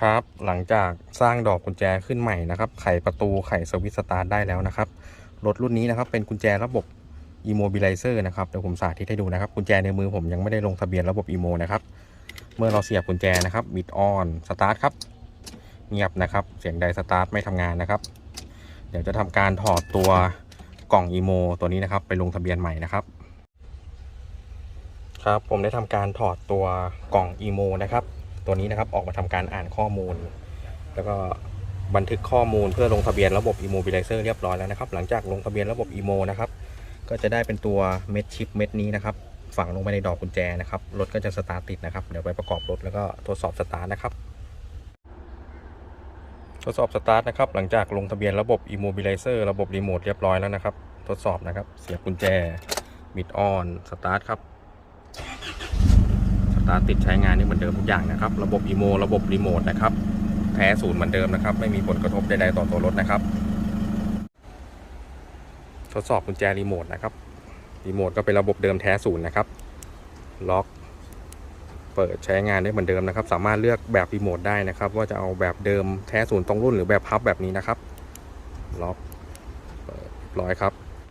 ครับ หลังจากสร้างดอกกุญแจขึ้นใหม่นะครับ ไขประตูไขสวิตสตาร์ทได้แล้วนะครับ รถรุ่นนี้นะครับเป็นกุญแจระบบ Immobilizer นะครับ เดี๋ยวผมสาธิตให้ดูนะครับ กุญแจในมือผมยังไม่ได้ลงทะเบียนระบบ Imo นะครับ เมื่อเราเสียบกุญแจนะครับบิดออนสตาร์ทครับ เงียบนะครับ เสียงใดสตาร์ทไม่ทำงานนะครับ เดี๋ยวจะทำการถอดตัวกล่อง Imo ตัวนี้นะครับ ไปลงทะเบียนใหม่นะครับ ครับ ผมได้ทำการถอดตัวกล่อง Imo นะครับ ตัวนี้นะครับออกมาทำการอ่านข้อมูล แล้วก็บันทึกข้อมูลเพื่อลงทะเบียนระบบ Immobilizer เรียบร้อยแล้วนะครับ หลังจากลงทะเบียนระบบ Imo นะครับก็จะได้เป็นตัวเม็ดชิปเม็ดนี้นะครับฝังลงไปในดอกกุญแจนะครับรถก็จะสตาร์ทติดนะครับเดี๋ยวไปประกอบรถแล้วก็ทดสอบสตาร์ทนะครับทดสอบสตาร์ทนะครับหลังจากลงทะเบียนระบบ Immobilizer ระบบรีโมทเรียบร้อยแล้วนะครับ ทดสอบนะครับ เสียบกุญแจบิดออนสตาร์ทครับ ตาติดใช้งานนี่เหมือนเดิมทุกอย่างนะครับ ระบบอีโมระบบรีโมทนะครับ แท้ศูนย์เหมือนเดิมนะครับ ไม่มีผลกระทบใดๆต่อตัวรถนะครับ ทดสอบกุญแจรีโมทนะครับ รีโมทก็เป็นระบบเดิมแท้ศูนย์นะครับ ล็อกเปิดใช้งานได้เหมือนเดิมนะครับ สามารถเลือกแบบรีโมทได้นะครับ ว่าจะเอาแบบเดิมแท้ศูนย์ตรงรุ่นหรือแบบพับแบบนี้นะครับ ล็อกเปิดร้อยครับ